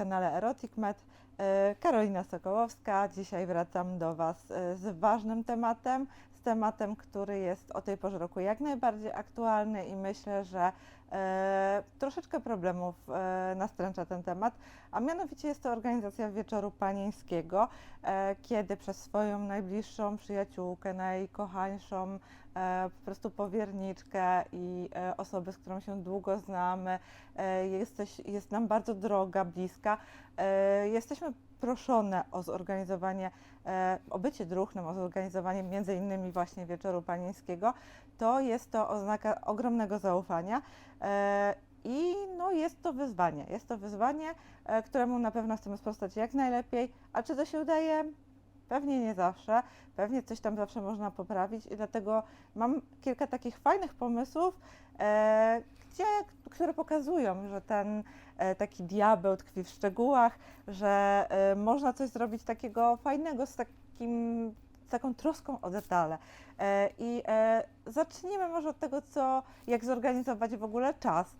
kanale Med. E, Karolina Sokołowska. Dzisiaj wracam do Was e, z ważnym tematem, z tematem, który jest o tej porze roku jak najbardziej aktualny i myślę, że e, troszeczkę problemów nastręcza ten temat, a mianowicie jest to organizacja wieczoru panieńskiego, kiedy przez swoją najbliższą przyjaciółkę, najkochańszą, po prostu powierniczkę i osobę, z którą się długo znamy, jesteś, jest nam bardzo droga, bliska. E, Jesteśmy proszone o zorganizowanie, e, o bycie druhnem, o zorganizowanie między innymi właśnie wieczoru panieńskiego, to jest to oznaka ogromnego zaufania. E, I no, jest to wyzwanie. Jest to wyzwanie, któremu na pewno chcemy sprostać jak najlepiej. A czy to się udaje? Pewnie nie zawsze. Pewnie coś tam zawsze można poprawić i dlatego mam kilka takich fajnych pomysłów, gdzie, które pokazują, że ten e, taki diabeł tkwi w szczegółach, że e, można coś zrobić takiego fajnego z takim taką troską o detale. E, I zacznijmy może od tego, co, jak zorganizować w ogóle czas.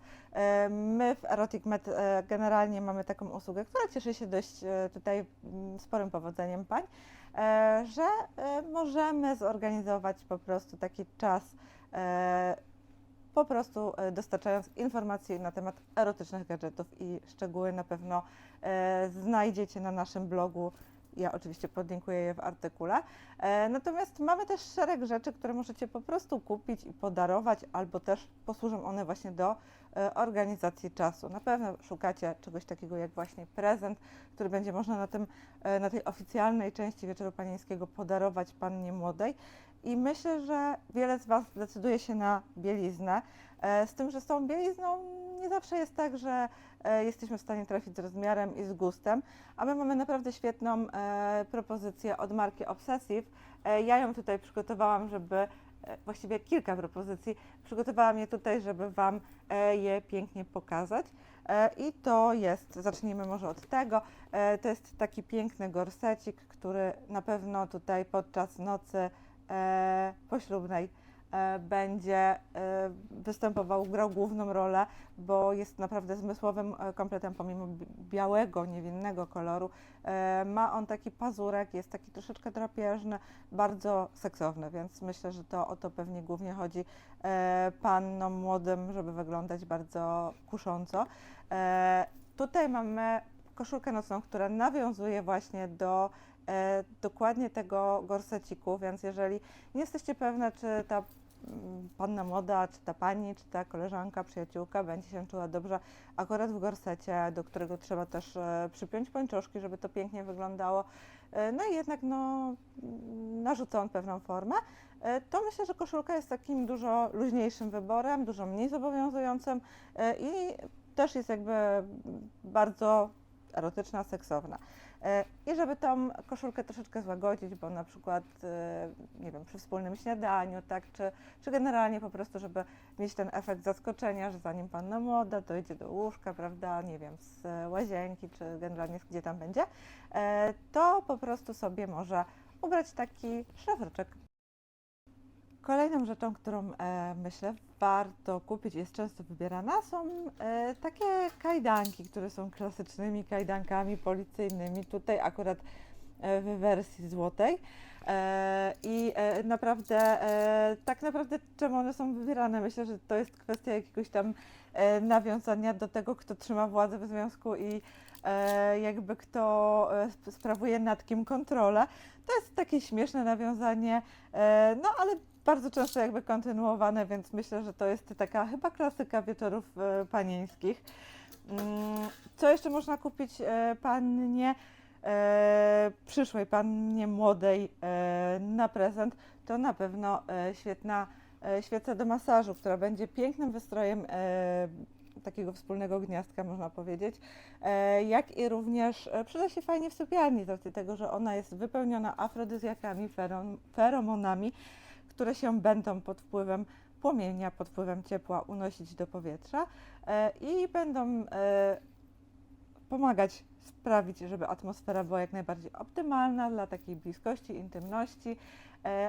My w Erotic Med generalnie mamy taką usługę, która cieszy się dość tutaj mm, sporym powodzeniem pań, że możemy zorganizować po prostu taki czas po prostu e, dostarczając informacji na temat erotycznych gadżetów i szczegóły na pewno e, znajdziecie na naszym blogu. Ja oczywiście podlinkuję je w artykule. E, Natomiast mamy też szereg rzeczy, które możecie po prostu kupić i podarować, albo też posłużą one właśnie do organizacji czasu. Na pewno szukacie czegoś takiego jak właśnie prezent, który będzie można na, tym, e, na tej oficjalnej części Wieczoru Panieńskiego podarować pannie młodej. I myślę, że wiele z Was decyduje się na bieliznę, e, z tym, że z tą bielizną nie zawsze jest tak, że e, jesteśmy w stanie trafić z rozmiarem i z gustem, a my mamy naprawdę świetną e, propozycję od marki Obsessive. E, ja ją tutaj przygotowałam, żeby e, właściwie kilka propozycji. Przygotowałam je tutaj, żeby Wam e, je pięknie pokazać. E, I to jest, zacznijmy może od tego, e, to jest taki piękny gorsecik, który na pewno tutaj podczas nocy e, poślubnej e, będzie e, występował, grał główną rolę, bo jest naprawdę zmysłowym e, kompletem pomimo bi- białego, niewinnego koloru. E, Ma on taki pazurek, jest taki troszeczkę drapieżny, bardzo seksowny, więc myślę, że to o to pewnie głównie chodzi e, pannom młodym, żeby wyglądać bardzo kusząco. E, Tutaj mamy koszulkę nocną, która nawiązuje właśnie do e, dokładnie tego gorseciku, więc jeżeli nie jesteście pewne, czy ta panna młoda, czy ta pani, czy ta koleżanka, przyjaciółka będzie się czuła dobrze akurat w gorsecie, do którego trzeba też e, przypiąć pończoszki, żeby to pięknie wyglądało. E, no i jednak no, narzuca on pewną formę. E, to myślę, że koszulka jest takim dużo luźniejszym wyborem, dużo mniej zobowiązującym i też jest jakby bardzo erotyczna, seksowna. E, I żeby tą koszulkę troszeczkę złagodzić, bo na przykład, e, nie wiem, przy wspólnym śniadaniu, tak, czy, czy generalnie po prostu, żeby mieć ten efekt zaskoczenia, że zanim panna młoda dojdzie do łóżka, prawda, nie wiem, z łazienki, czy generalnie gdzie tam będzie, e, to po prostu sobie może ubrać taki szlafroczek. Kolejną rzeczą, którą e, myślę warto kupić, jest często wybierana, są e, takie kajdanki, które są klasycznymi kajdankami policyjnymi. Tutaj akurat e, w wersji złotej. E, I e, naprawdę, e, tak naprawdę, czemu one są wybierane? Myślę, że to jest kwestia jakiegoś tam e, nawiązania do tego, kto trzyma władzę w związku i jakby kto e, sp- sprawuje nad kim kontrolę. To jest takie śmieszne nawiązanie, e, no ale bardzo często jakby kontynuowane, więc myślę, że to jest taka chyba klasyka wieczorów e, panieńskich. Mm, Co jeszcze można kupić e, pannie, e, przyszłej pannie młodej e, na prezent? To na pewno e, świetna e, świeca do masażu, która będzie pięknym wystrojem e, takiego wspólnego gniazdka, można powiedzieć, e, jak i również e, przyda się fajnie w sypialni, z racji tego, że ona jest wypełniona afrodyzjakami, ferom, feromonami, które się będą pod wpływem płomienia, pod wpływem ciepła unosić do powietrza e, i będą pomagać sprawić, żeby atmosfera była jak najbardziej optymalna dla takiej bliskości, intymności,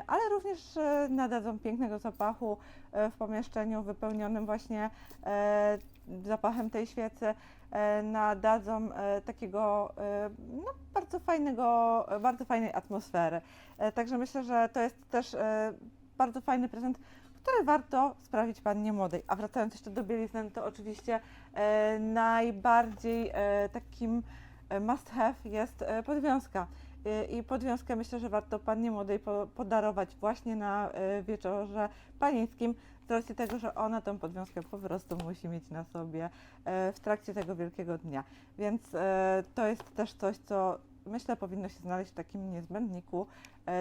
ale również e, nadadzą pięknego zapachu e, w pomieszczeniu wypełnionym właśnie e, zapachem tej świecy, e, nadadzą e, takiego e, no, bardzo fajnego, e, bardzo fajnej atmosfery. E, Także myślę, że to jest też e, bardzo fajny prezent, który warto sprawić pannie młodej. A wracając jeszcze do bielizny, to oczywiście e, najbardziej e, takim e, must have jest e, podwiązka. I podwiązkę myślę, że warto pannie młodej po, podarować właśnie na e, wieczorze panieńskim, z racji tego, że ona tą podwiązkę po prostu musi mieć na sobie e, w trakcie tego wielkiego dnia. Więc e, to jest też coś, co myślę powinno się znaleźć w takim niezbędniku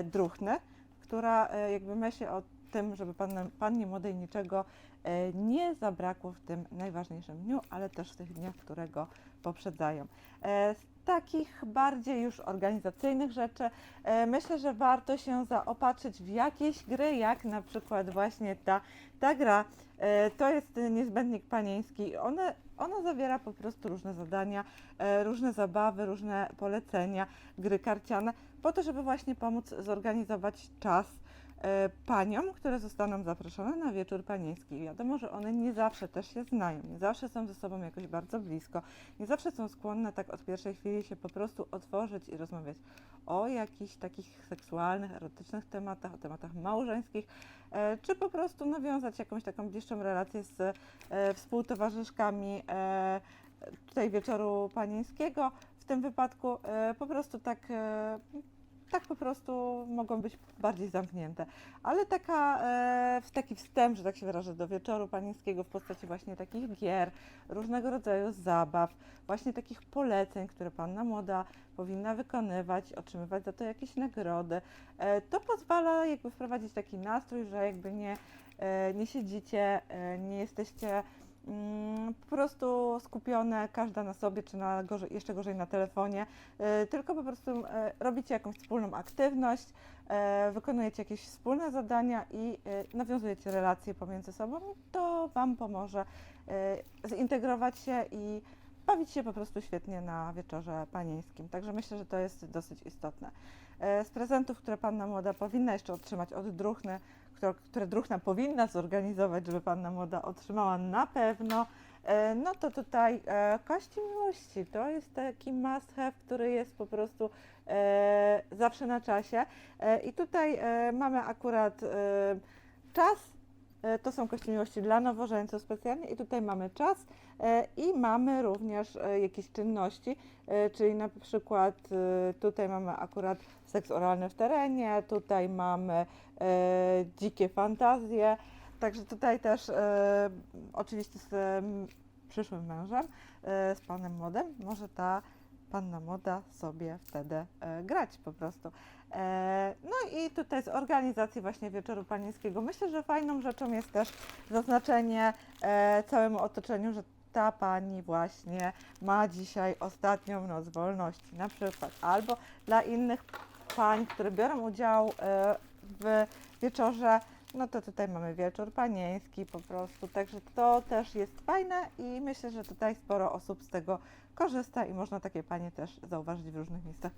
druchny, która jakby myśli o tym, żeby panna, pannie młodej niczego e, nie zabrakło w tym najważniejszym dniu, ale też w tych dniach, które go poprzedzają. E, Z takich bardziej już organizacyjnych rzeczy e, myślę, że warto się zaopatrzyć w jakieś gry, jak na przykład właśnie ta, ta gra. To jest niezbędnik panieński. One, ona zawiera po prostu różne zadania, różne zabawy, różne polecenia, gry karciane, po to, żeby właśnie pomóc zorganizować czas paniom, które zostaną zaproszone na wieczór panieński. Wiadomo, że one nie zawsze też się znają, nie zawsze są ze sobą jakoś bardzo blisko, nie zawsze są skłonne tak od pierwszej chwili się po prostu otworzyć i rozmawiać o jakichś takich seksualnych, erotycznych tematach, o tematach małżeńskich, e, czy po prostu nawiązać jakąś taką bliższą relację z e, współtowarzyszkami e, tutaj wieczoru panieńskiego. W tym wypadku e, po prostu tak, e, tak po prostu mogą być bardziej zamknięte. Ale taka, e, taki wstęp, że tak się wyrażę, do wieczoru panieńskiego w postaci właśnie takich gier, różnego rodzaju zabaw, właśnie takich poleceń, które panna młoda powinna wykonywać, otrzymywać za to jakieś nagrody. E, to pozwala jakby wprowadzić taki nastrój, że jakby nie, e, nie siedzicie, nie jesteście po prostu skupione każda na sobie, czy na gorzej, jeszcze gorzej na telefonie, e, tylko po prostu e, robicie jakąś wspólną aktywność, e, wykonujecie jakieś wspólne zadania i nawiązujecie relacje pomiędzy sobą. To Wam pomoże zintegrować się i bawić się po prostu świetnie na wieczorze panieńskim. Także myślę, że to jest dosyć istotne. Z prezentów, które Panna Młoda powinna jeszcze otrzymać od Druchny, które, które Druchna powinna zorganizować, żeby Panna Młoda otrzymała na pewno, e, no to tutaj e, kości miłości. To jest taki must have, który jest po prostu e, zawsze na czasie. I tutaj mamy akurat czas, to są kości miłości dla nowożeńców specjalnie i tutaj mamy czas e, i mamy również e, jakieś czynności, e, czyli na przykład e, tutaj mamy akurat seks oralny w terenie, tutaj mamy e, dzikie fantazje, także tutaj też e, oczywiście z przyszłym mężem, e, z panem młodym, może ta panna młoda sobie wtedy e, grać po prostu. E, no i tutaj z organizacji właśnie wieczoru panieńskiego. Myślę, że fajną rzeczą jest też zaznaczenie e, całemu otoczeniu, że ta pani właśnie ma dzisiaj ostatnią noc wolności. Na przykład, albo dla innych pań, które biorą udział e, w wieczorze, no to tutaj mamy wieczór panieński po prostu, także to też jest fajne i myślę, że tutaj sporo osób z tego korzysta i można takie panie też zauważyć w różnych miejscach.